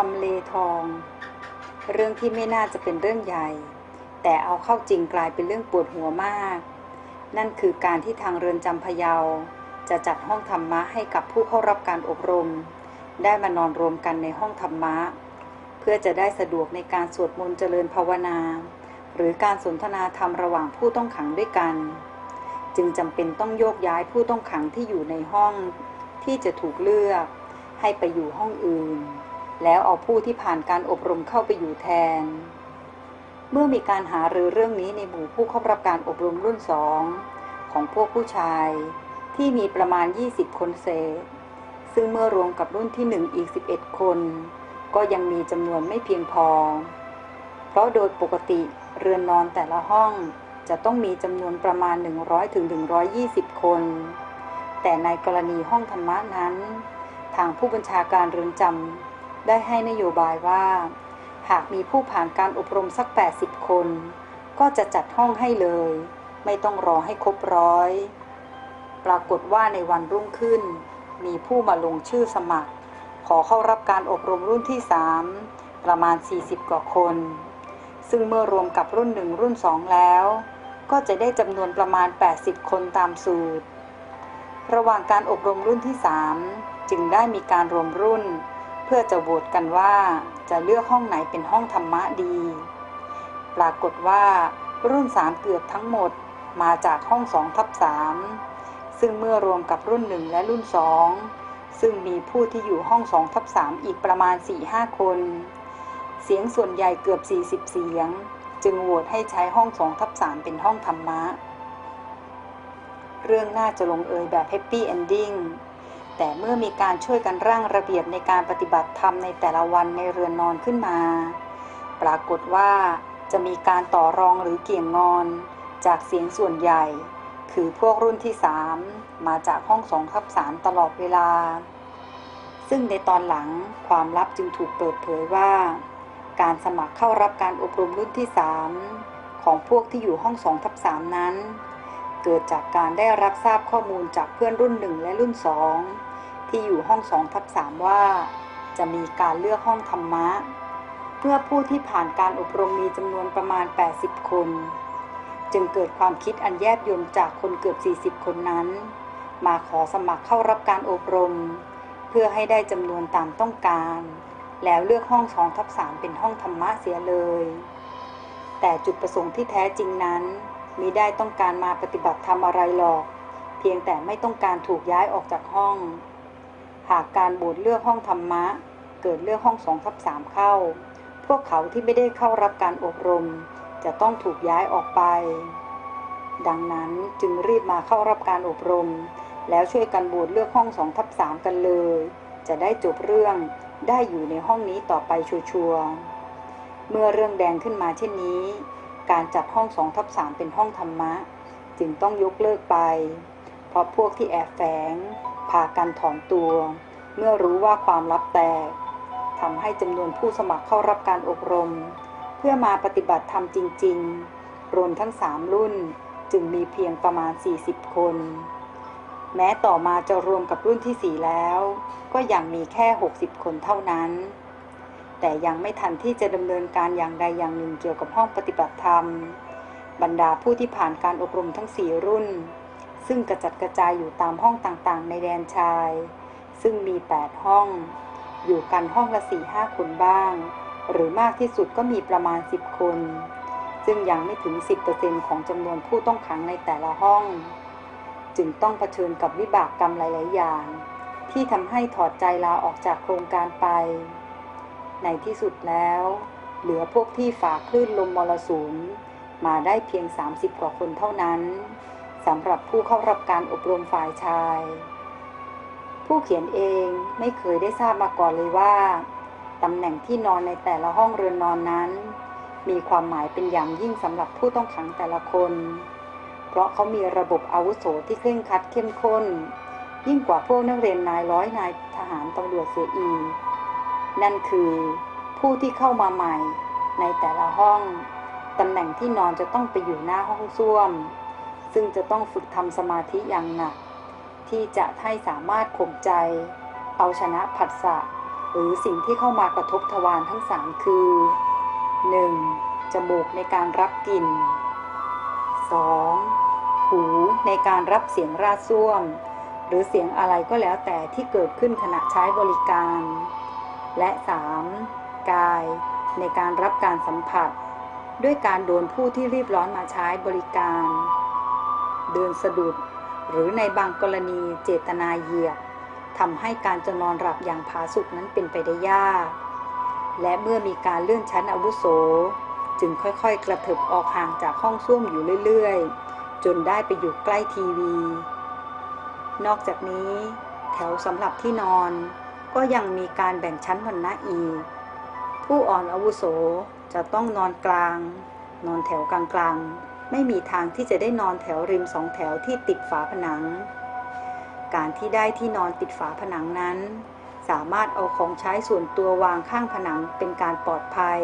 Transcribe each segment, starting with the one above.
ทำเลทอง เรื่องที่ไม่น่าจะเป็นเรื่องใหญ่ แต่เอาเข้าจริงกลายเป็นเรื่องปวดหัวมาก นั่นคือการที่ทางเรือนจำพะเยา จะจัดห้องธรรมะให้กับผู้เข้ารับการอบรม ได้มานอนรวมกันในห้องธรรมะ เพื่อจะได้สะดวกในการสวดมนต์เจริญภาวนา หรือการสนทนาธรรมระหว่างผู้ต้องขังด้วยกัน จึงจำเป็นต้องโยกย้ายผู้ต้องขังที่อยู่ในห้องที่จะถูกเลือกให้ไปอยู่ห้องอื่น แล้วเอาผู้ที่ผ่านการอบรมเข้าไปอยู่แทน เมื่อมีการหารือเรื่องนี้ในหมู่ผู้เข้ารับการอบรมรุ่นสองของพวกผู้ชาย ที่มีประมาณ 20 คนเศษ ซึ่งเมื่อรวมกับรุ่นที่1อีก 11 คน ก็ยังมีจำนวนไม่เพียงพอ เพราะโดยปกติเรือนนอนแต่ละห้องจะต้องมีจำนวนประมาณ 100ถึง120 คน แต่ในกรณีห้องธรรมะนั้น ทางผู้บัญชาการเรือนจำ ได้ให้นโยบายว่า หากมีผู้ผ่านการอบรมสัก 80 คน ก็จะจัดห้องให้เลย ไม่ต้องรอให้ครบร้อย ปรากฏว่าในวันรุ่งขึ้น มีผู้มาลงชื่อสมัคร ขอเข้ารับการอบรมรุ่นที่ 3 ประมาณ 40 กว่าคน ซึ่งเมื่อรวมกับรุ่นหนึ่งรุ่นสองแล้ว ก็จะได้จำนวนประมาณ 80 คนตามสูตร ระหว่างการอบรมรุ่นที่ 3 จึงได้มีการรวมรุ่น เพื่อจะโหวตกันว่าจะเลือกห้องไหนเป็นห้องธรรมะดี ปรากฏว่ารุ่น 3 เกือบทั้งหมดมาจากห้อง2ทับ3ซึ่งเมื่อรวมกับรุ่น 1 และรุ่น 2 ซึ่งมีผู้ที่อยู่ห้อง2ทับ3อีกประมาณ 4-5 คน เสียงส่วนใหญ่เกือบ 40 เสียง จึงโหวตให้ใช้ห้อง2ทับ3เป็นห้องธรรมะ เรื่องน่าจะลงเอยแบบแฮปปี้เอนดิ้ง แต่เมื่อมีการช่วยกันร่างระเบียบในการปฏิบัติธรรมในแต่ละวันในเรือนนอนขึ้นมา ปรากฏว่าจะมีการต่อรองหรือเกี่ยงงอน จากเสียงส่วนใหญ่ คือพวกรุ่นที่3มาจากห้อง2ทับ3ตลอดเวลา ซึ่งในตอนหลังความลับจึงถูกเปิดเผยว่า การสมัครเข้ารับการอบรมรุ่นที่3ของพวกที่อยู่ห้อง2ทับ3นั้นเกิดจากการได้รับทราบข้อมูลจากเพื่อนรุ่น1และรุ่น2 ที่อยู่ห้อง2ทับ3ว่า จะมีการเลือกห้องธรรมะ เพื่อผู้ที่ผ่านการอบรมมีจำนวนประมาณ 80 คน จึงเกิดความคิดอันแยบยลจากคนเกือบ 40 คนนั้น มาขอสมัครเข้ารับการอบรม เพื่อให้ได้จำนวนตามต้องการ แล้วเลือกห้อง2ทับ3เป็นห้องธรรมะเสียเลย แต่จุดประสงค์ที่แท้จริงนั้นมิได้ต้องการมาปฏิบัติธรรมอะไรหรอก เพียงแต่ไม่ต้องการถูกย้ายออกจากห้อง หากการโบสเลือกห้องธรรมะ เกิดเลือกห้อง2ทับ3เข้า พวกเขาที่ไม่ได้เข้ารับการอบรม จะต้องถูกย้ายออกไป ดังนั้นจึงรีบมาเข้ารับการอบรม แล้วช่วยกันโบสเลือกห้อง2ทับ3กันเลย จะได้จบเรื่องได้อยู่ในห้องนี้ต่อไปชัวร์เมื่อเรื่องแดงขึ้นมาเช่นนี้ การจัดห้อง2ทับ3เป็นห้องธรรมะ จึงต้องยกเลิกไป เพราะพวกที่แอบแฝง พากันถอนตัว เมื่อรู้ว่าความลับแตกทำให้จำนวนผู้สมัครเข้ารับการอบรม เพื่อมาปฏิบัติธรรมจริง ๆ รวมทั้ง3รุ่นจึงมีเพียงประมาณ 40 คน แม้ต่อมาจะรวมกับรุ่นที่ 4 แล้ว ก็ยังมีแค่ 60 คนเท่านั้น แต่ยังไม่ทันที่จะดำเนินการอย่างใดอย่างหนึ่งเกี่ยวกับห้องปฏิบัติธรรม บรรดาผู้ที่ผ่านการอบรมทั้ง 4 รุ่น ซึ่งกระจัดกระจายอยู่ตามห้องต่างๆ ในแดนชาย ซึ่งมี 8 ห้อง อยู่กันห้องละ4-5คนบ้าง หรือมากที่สุดก็มีประมาณ 10 คน ซึ่งยังไม่ถึง 10%ของจำนวนผู้ต้องขังในแต่ละห้อง จึงต้องเผชิญกับวิบากกรรมหลายๆอย่าง ที่ทำให้ถอดใจลาออกจากโครงการไป ในที่สุดแล้ว เหลือพวกที่ฝ่าคลื่นลมมรสุมมาได้เพียง 30 กว่าคนเท่านั้น สำหรับผู้เข้ารับการอบรมฝ่ายชาย ผู้เขียนเองไม่เคยได้ทราบมาก่อนเลยว่าตำแหน่งที่นอนในแต่ละห้องเรือนนอนนั้น มีความหมายเป็นอย่างยิ่งสำหรับผู้ต้องขังแต่ละคน เพราะเขามีระบบอาวุโสที่เคร่งครัดเข้มข้น ยิ่งกว่าพวกนักเรียนนายร้อยนายทหารตำรวจเสียอีกนั่นคือผู้ที่เข้ามาใหม่ในแต่ละห้อง ตำแหน่งที่นอนจะต้องไปอยู่หน้าห้องส้วม ซึ่งจะต้องฝึกทำสมาธิอย่างหนัก ที่จะให้สามารถข่มใจ เอาชนะผัสสะหรือสิ่งที่เข้ามากระทบทวารทั้งสามคือ 1. จมูกในการรับกลิ่น 2. หูในการรับเสียงราส้วม หรือเสียงอะไรก็แล้วแต่ที่เกิดขึ้นขณะใช้บริการ และ 3. กายในการรับการสัมผัส ด้วยการโดนผู้ที่รีบร้อนมาใช้บริการ เดินสะดุด หรือในบางกรณีเจตนาเหยียบทำให้การจะนอนหลับอย่างผาสุกนั้นเป็นไปได้ยาก และเมื่อมีการเลื่อนชั้นอาวุโส จึงค่อยๆ กระเถิบออกห่างจากห้องส้วมอยู่เรื่อยๆ จนได้ไปอยู่ใกล้ทีวี นอกจากนี้ แถวสำหรับที่นอน ก็ยังมีการแบ่งชั้นวรรณะอีก ผู้อ่อนอาวุโสจะต้องนอนกลาง นอนแถวกลางๆ ไม่มีทางที่จะได้นอนแถวริมสองแถวที่ติดฝาผนัง การที่ได้ที่นอนติดฝาผนังนั้น สามารถเอาของใช้ส่วนตัววางข้างผนังเป็นการปลอดภัย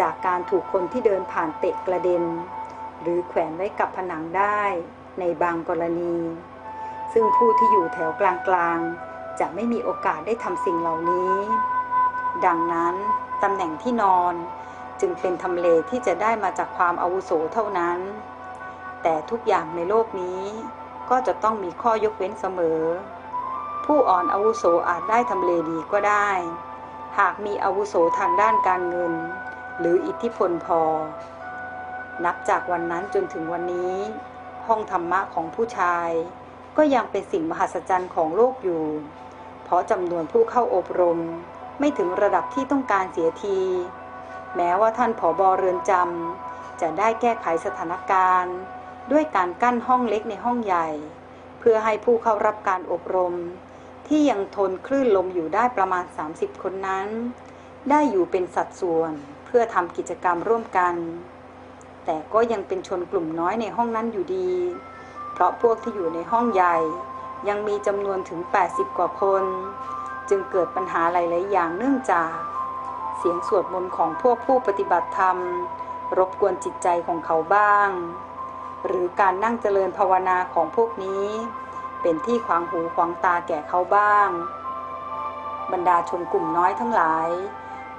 จากการถูกคนที่เดินผ่านเตะกระเด็น หรือแขวนไว้กับผนังได้ในบางกรณี ซึ่งผู้ที่อยู่แถวกลางๆ จะไม่มีโอกาสได้ทำสิ่งเหล่านี้ ดังนั้นตำแหน่งที่นอน จึงเป็นทำเลที่จะได้มาจากความอาวุโสเท่านั้น แต่ทุกอย่างในโลกนี้ก็จะต้องมีข้อยกเว้นเสมอ ผู้อ่อนอาวุโสอาจได้ทำเลดีก็ได้ หากมีอาวุโสทางด้านการเงิน หรืออิทธิพลพอ นับจากวันนั้นจนถึงวันนี้ ห้องธรรมะของผู้ชาย ก็ยังเป็นสิ่งมหัศจรรย์ของโลกอยู่ เพราะจำนวนผู้เข้าอบรมไม่ถึงระดับที่ต้องการเสียที แม้ว่าท่านผอบอเรือนจำจะได้แก้ไขสถานการณ์ ด้วยการกั้นห้องเล็กในห้องใหญ่ เพื่อให้ผู้เข้ารับการอบรม ที่ยังทนคลื่นลมอยู่ได้ประมาณ 30 คนนั้น ได้อยู่เป็นสัดส่วนเพื่อทำกิจกรรมร่วมกัน แต่ก็ยังเป็นชนกลุ่มน้อยในห้องนั้นอยู่ดี เพราะพวกที่อยู่ในห้องใหญ่ ยังมีจำนวนถึง 80 กว่าคน จึงเกิดปัญหาหลาย ๆ อย่างเนื่องจาก เสียงสวดมนต์ของพวกผู้ปฏิบัติธรรม รบกวนจิตใจของเขาบ้าง หรือการนั่งเจริญภาวนาของพวกนี้ เป็นที่ขวางหูขวางตาแก่เขาบ้าง บรรดาชนกลุ่มน้อยทั้งหลาย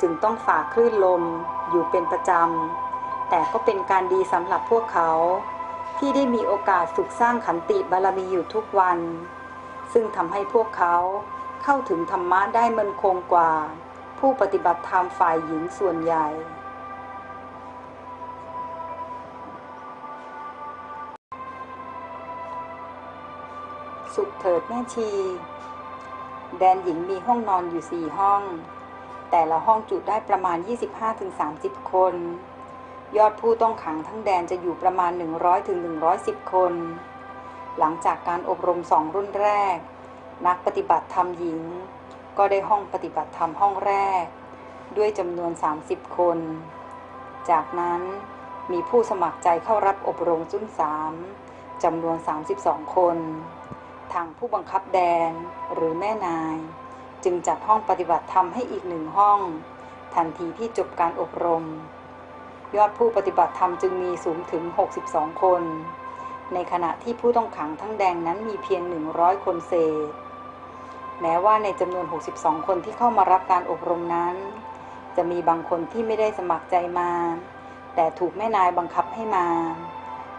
จึงต้องฝ่าคลื่นลมอยู่เป็นประจำ แต่ก็เป็นการดีสำหรับพวกเขา ที่ได้มีโอกาสฝึกสร้างขันติบารมีอยู่ทุกวัน ซึ่งทำให้พวกเขาเข้าถึงธรรมะได้มั่นคงกว่า ผู้ปฏิบัติธรรมฝ่ายหญิงส่วนใหญ่ สุขเถิดแม่ชี แดนหญิงมีห้องนอนอยู่สี่ห้อง แต่ละห้องจุได้ประมาณ 25-30 คน ยอดผู้ต้องขังทั้งแดนจะอยู่ประมาณ 100-110 คน หลังจากการอบรมสองรุ่นแรก นักปฏิบัติธรรมหญิง ก็ได้ห้องปฏิบัติธรรมห้องแรก ด้วยจำนวน 30 คน จากนั้นมีผู้สมัครใจเข้ารับอบรมจุ้นสามจำนวน 32 คน ทางผู้บังคับแดนหรือแม่นาย จึงจัดห้องปฏิบัติธรรมให้อีกหนึ่งห้อง ทันทีที่จบการอบรม ยอดผู้ปฏิบัติธรรมจึงมีสูงถึง 62 คน ในขณะที่ผู้ต้องขังทั้งแดงนั้นมีเพียง 100 คนเศษ แม้ว่าในจำนวน 62 คนที่เข้ามารับการอบรมนั้น จะมีบางคนที่ไม่ได้สมัครใจมา แต่ถูกแม่นายบังคับให้มา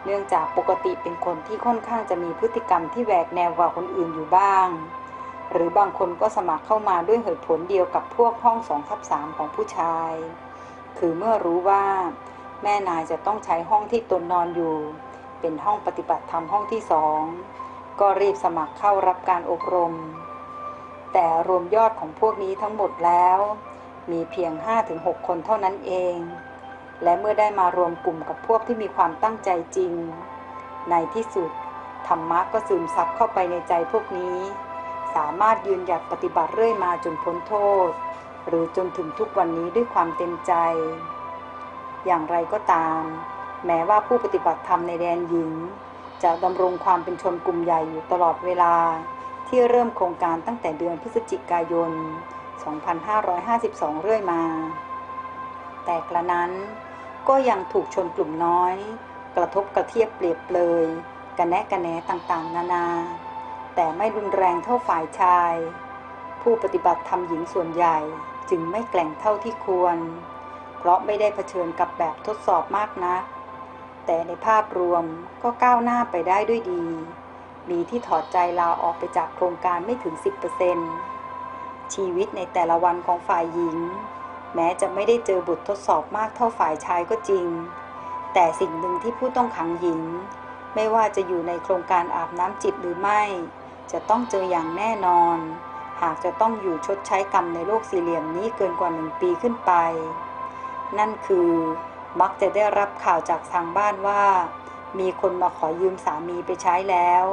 เนื่องจากปกติเป็นคนที่ค่อนข้างจะมีพฤติกรรมที่แหวกแนวกว่าคนอื่นอยู่บ้าง หรือบางคนก็สมัครเข้ามาด้วยเหตุผลเดียวกับพวกห้องสองทับสามของผู้ชาย คือเมื่อรู้ว่าแม่นายจะต้องใช้ห้องที่ตนนอนอยู่ เป็นห้องปฏิบัติธรรมห้องที่สอง ก็รีบสมัครเข้ารับการอบรม แต่รวมยอดของพวกนี้ทั้งหมดแล้ว มีเพียง 5-6 คนเท่านั้นเอง และเมื่อได้มารวมกลุ่มกับพวกที่มีความตั้งใจจริง ในที่สุด ธรรมะก็ซึมซับเข้าไปในใจพวกนี้ สามารถยืนหยัดปฏิบัติเรื่อยมาจนพ้นโทษ หรือจนถึงทุกวันนี้ด้วยความเต็มใจ อย่างไรก็ตาม แม้ว่าผู้ปฏิบัติธรรมในแดนหญิง จะดำรงความเป็นชนกลุ่มใหญ่อยู่ตลอดเวลา ที่เริ่มโครงการตั้งแต่เดือนพฤศจิกายน 2552 เรื่อยมา แต่กระนั้นก็ยังถูกชนกลุ่มน้อย กระทบกระเทียบเปรียบเปรยกระแนะกระแหนต่างๆ นานา แต่ไม่รุนแรงเท่าฝ่ายชาย ผู้ปฏิบัติธรรมหญิงส่วนใหญ่จึงไม่แกล่งเท่าที่ควร เพราะไม่ได้เผชิญกับแบบทดสอบมากนัก แต่ในภาพรวมก็ก้าวหน้าไปได้ด้วยดี มีที่ถอดใจลาออกไปจากโครงการไม่ถึง 10%ชีวิตในแต่ละวันของฝ่ายหญิง แม้จะไม่ได้เจอบททดสอบมากเท่าฝ่ายชายก็จริง แต่สิ่งหนึ่งที่ผู้ต้องขังหญิง ไม่ว่าจะอยู่ในโครงการอาบน้ำจิตหรือไม่ จะต้องเจออย่างแน่นอน หากจะต้องอยู่ชดใช้กรรมในโลกสี่เหลี่ยมนี้เกินกว่าหนึ่งปีขึ้นไป นั่นคือมักจะได้รับข่าวจากทางบ้านว่า มีคนมาขอยืมสามีไปใช้แล้ว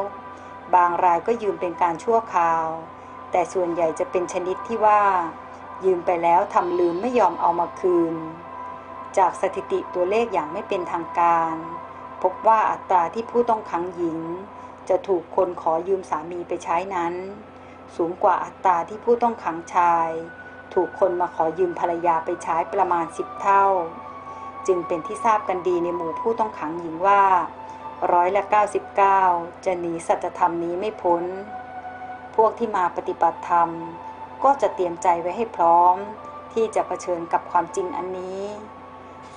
บางรายก็ยืมเป็นการชั่วคราว แต่ส่วนใหญ่จะเป็นชนิดที่ว่า ยืมไปแล้วทำลืมไม่ยอมเอามาคืน จากสถิติตัวเลขอย่างไม่เป็นทางการ พบว่าอัตราที่ผู้ต้องขังหญิง จะถูกคนขอยืมสามีไปใช้นั้น สูงกว่าอัตราที่ผู้ต้องขังชาย ถูกคนมาขอยืมภรรยาไปใช้ประมาณ 10 เท่า จึงเป็นที่ทราบกันดีในหมู่ผู้ต้องขังหญิงว่าร้อยละ 99 จะหนีสัจธรรมนี้ไม่พ้น พวกที่มาปฏิบัติธรรม ก็จะเตรียมใจไว้ให้พร้อม ที่จะเผชิญกับความจริงอันนี้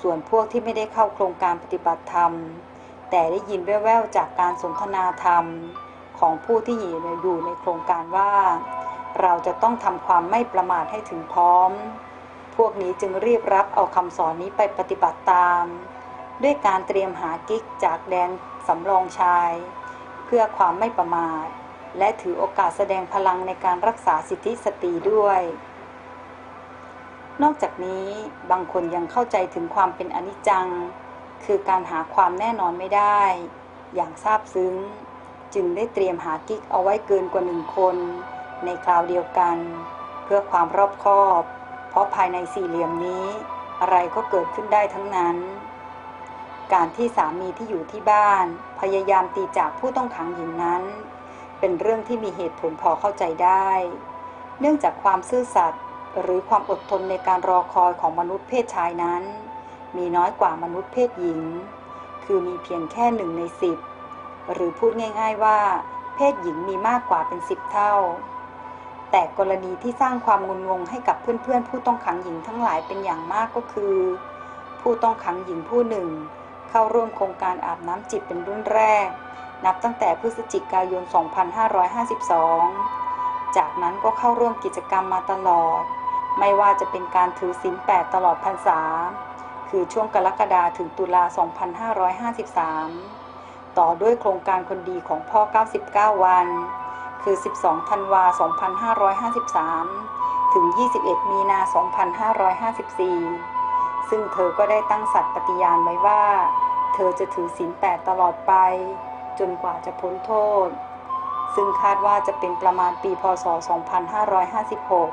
ส่วนพวกที่ไม่ได้เข้าโครงการปฏิบัติธรรม แต่ได้ยินแว่วๆจากการสนทนาธรรมของผู้ที่อยู่ในโครงการว่า เราจะต้องทำความไม่ประมาทให้ถึงพร้อม พวกนี้จึงรีบรับเอาคำสอนนี้ไปปฏิบัติตาม ด้วยการเตรียมหากิ๊กจากแดนสำรองชาย เพื่อความไม่ประมาท และถือโอกาสแสดงพลังในการรักษาสิทธิสตรีด้วย นอกจากนี้บางคนยังเข้าใจถึงความเป็นอนิจจัง คือการหาความแน่นอนไม่ได้ อย่างซาบซึ้ง จึงได้เตรียมหากิ๊กเอาไว้เกินกว่าหนึ่งคน ในคราวเดียวกัน เพื่อความรอบคอบ เพราะภายในสี่เหลี่ยมนี้ อะไรก็เกิดขึ้นได้ทั้งนั้น การที่สามีที่อยู่ที่บ้าน พยายามตีจากผู้ต้องขังหญิงนั้น เป็นเรื่องที่มีเหตุผลพอเข้าใจได้ เนื่องจากความซื่อสัตย์หรือความอดทนในการรอคอยของมนุษย์เพศชายนั้น มีน้อยกว่ามนุษย์เพศหญิง คือมีเพียงแค่หนึ่งในสิบหรือพูดง่าย ๆว่า เพศหญิงมีมากกว่าเป็นสิบเท่า แต่กรณีที่สร้างความงุนงงให้กับเพื่อนๆ ผู้ต้องขังหญิงทั้งหลายเป็นอย่างมากก็คือ ผู้ต้องขังหญิงผู้หนึ่ง เข้าร่วมโครงการอาบน้ำจิตเป็นรุ่นแรก นับตั้งแต่พฤศจิกายน 2552 จากนั้นก็เข้าร่วมกิจกรรมมาตลอด ไม่ว่าจะเป็นการถือศีล8ตลอดพรรษา คือช่วงกรกฎาถึงตุลา 2553 ต่อด้วยโครงการคนดีของพ่อ 99 วัน คือ 12 ธันวา 2553 ถึง 21 มีนา 2554 ซึ่งเธอก็ได้ตั้งสัตย์ปฏิญาณไว้ว่า เธอจะถือศีล8ตลอดไป จนกว่าจะพ้นโทษ ซึ่งคาดว่าจะเป็นประมาณปี พศ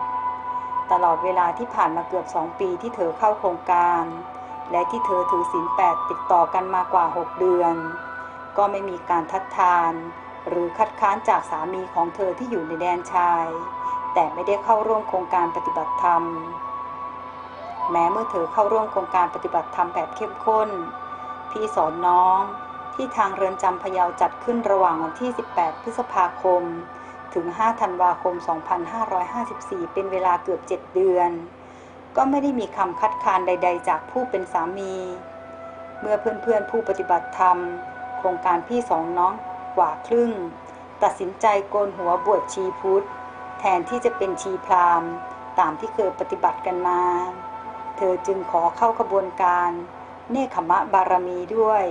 2556 ตลอดเวลาที่ผ่านมาเกือบ 2 ปีที่เธอเข้าโครงการ และที่เธอถือศีล8ติดต่อกันมากว่า 6 เดือน ก็ไม่มีการทัดทาน หรือคัดค้านจากสามีของเธอที่อยู่ในแดนชาย แต่ไม่ได้เข้าร่วมโครงการปฏิบัติธรรม แม้เมื่อเธอเข้าร่วมโครงการปฏิบัติธรรมแบบเข้มข้นที่สอนน้องที่ทางเรือนจำพะเยาจัดขึ้นระหว่างวันที่ 18 พฤษภาคม ถึง 5 ธันวาคม 2554 เป็นเวลาเกือบ 7 เดือน ก็ไม่ได้มีคำคัดค้านใด ๆ จากผู้เป็นสามี เมื่อเพื่อนๆผู้ปฏิบัติธรรม โครงการพี่สองน้อง กว่าครึ่ง ตัดสินใจโกนหัวบวชชีพุทธ แทนที่จะเป็นชีพราหมณ์ตามที่เคยปฏิบัติกันมา เธอจึงขอเข้าขบวนการ เนคขมะบารมีด้วย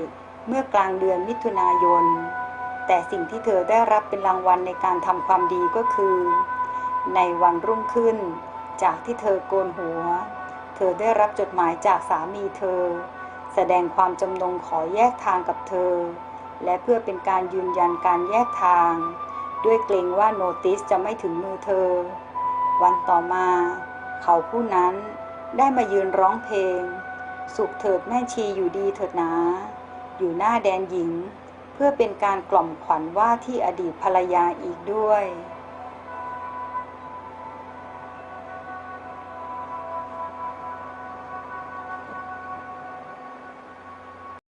เมื่อกลางเดือนมิถุนายน แต่สิ่งที่เธอได้รับเป็นรางวัลในการทำความดีก็คือ ในวันรุ่งขึ้น จากที่เธอโกนหัว เธอได้รับจดหมายจากสามีเธอ แสดงความจำนงขอแยกทางกับเธอ และเพื่อเป็นการยืนยันการแยกทาง ด้วยเกรงว่าโนติสจะไม่ถึงมือเธอ วันต่อมา เขาผู้นั้นได้มายืนร้องเพลง สุขเถิดแม่ชีอยู่ดีเถิดนา อยู่หน้าแดนหญิง เพื่อเป็นการกล่อมขวัญว่าที่อดีตภรรยาอีกด้วย